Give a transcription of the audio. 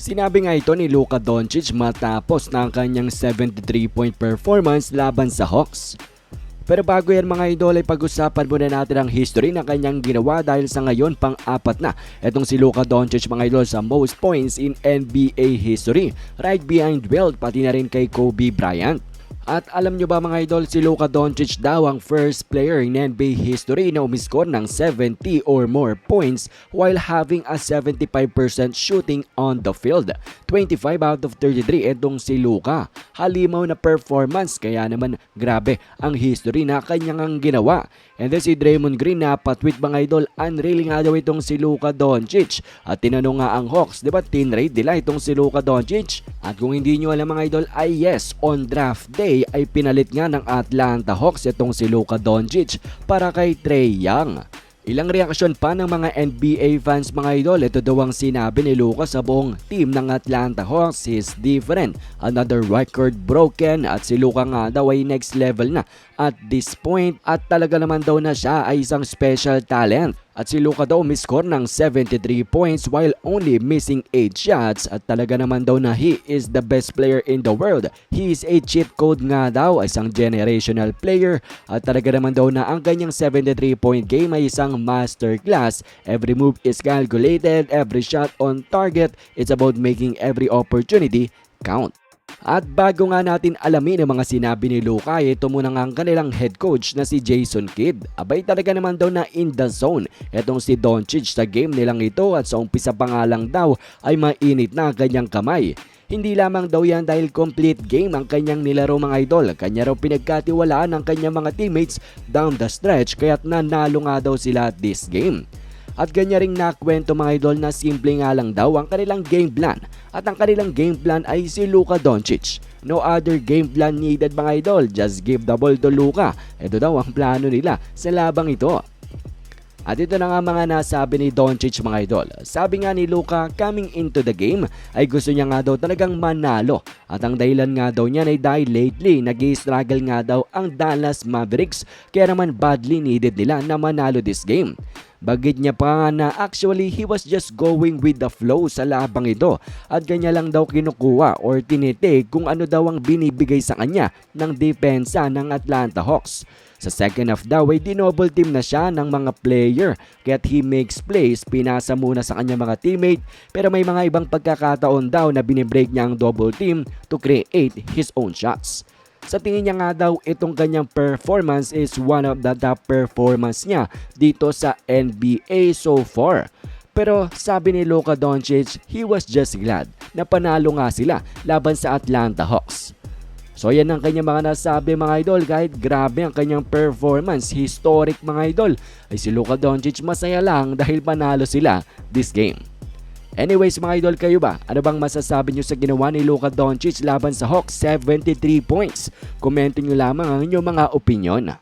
Sinabi nga ito ni Luka Doncic matapos ng kanyang 73-point performance laban sa Hawks. Pero bago yan mga idol ay pag-usapan muna natin ang history ng kanyang ginawa dahil sa ngayon pang-apat na itong si Luka Doncic mga idol sa most points in NBA history right behind Wilt pati na rin kay Kobe Bryant. At alam nyo ba mga idol, si Luka Doncic daw ang first player in NBA history na umiscore ng 70 or more points while having a 75% shooting on the field. 25 out of 33 itong si Luka. Halimaw na performance kaya naman grabe ang history na kanyang ang ginawa. And then si Draymond Green na patweet mga idol, unreal nga daw itong si Luka Doncic. At tinanong nga ang Hawks, di ba tinrade nila itong si Luka Doncic? At kung hindi nyo alam mga idol ay yes, on draft day ay pinalit nga ng Atlanta Hawks itong si Luka Doncic para kay Trey Young. Ilang reaksyon pa ng mga NBA fans mga idol, ito daw ang sinabi ni Luka sa buong team ng Atlanta Hawks is different. Another record broken at si Luka nga daw ay next level na at this point at talaga naman daw na siya ay isang special talent. At si Luka daw miscore ng 73 points while only missing 8 shots at talaga naman daw na he is the best player in the world. He is a cheat code nga daw, isang generational player at talaga naman daw na ang kanyang 73 point game ay isang masterclass. Every move is calculated, every shot on target. It's about making every opportunity count. At bago nga natin alamin ang mga sinabi ni Luka, ito muna nga ang kanilang head coach na si Jason Kidd. Abay talaga naman daw na in the zone. Etong si Doncic sa game nilang ito at sa umpisa pa nga lang daw ay mainit na ang kanyang kamay. Hindi lamang daw yan dahil complete game ang kanyang nilaro mga idol. Kanya raw pinagkatiwalaan ng kanyang mga teammates down the stretch kaya't nanalo nga daw sila this game. At ganyan ring nakwento mga idol na simple nga lang daw ang kanilang game plan. At ang kanilang game plan ay si Luka Doncic. No other game plan needed mga idol, just give the ball to Luka. Ito daw ang plano nila sa labang ito. At ito na nga mga nasabi ni Doncic mga idol. Sabi nga ni Luka, coming into the game ay gusto niya nga daw talagang manalo. At ang dahilan nga daw niya ay dahil lately nag struggle nga daw ang Dallas Mavericks kaya naman badly needed nila na manalo this game. Bagit niya pa nga na actually he was just going with the flow sa labang ito at kanya lang daw kinukuha or tinitake kung ano daw ang binibigay sa kanya ng depensa ng Atlanta Hawks. Sa second half daw ay dinoble team na siya ng mga player kaya't he makes plays, pinasa muna sa kanya mga teammate pero may mga ibang pagkakataon daw na binibreak niya ang double team to create his own shots. Sa tingin niya nga daw itong kanyang performance is one of the top performance niya dito sa NBA so far. Pero sabi ni Luka Doncic, he was just glad na panalo nga sila laban sa Atlanta Hawks. So yan ang kanyang mga nasabi mga idol kahit grabe ang kanyang performance, historic mga idol, ay si Luka Doncic masaya lang dahil panalo sila this game. Anyways mga idol kayo ba? Ano bang masasabi nyo sa ginawa ni Luka Doncic laban sa Hawks 73 points? Komento nyo lamang ang inyong mga opinion.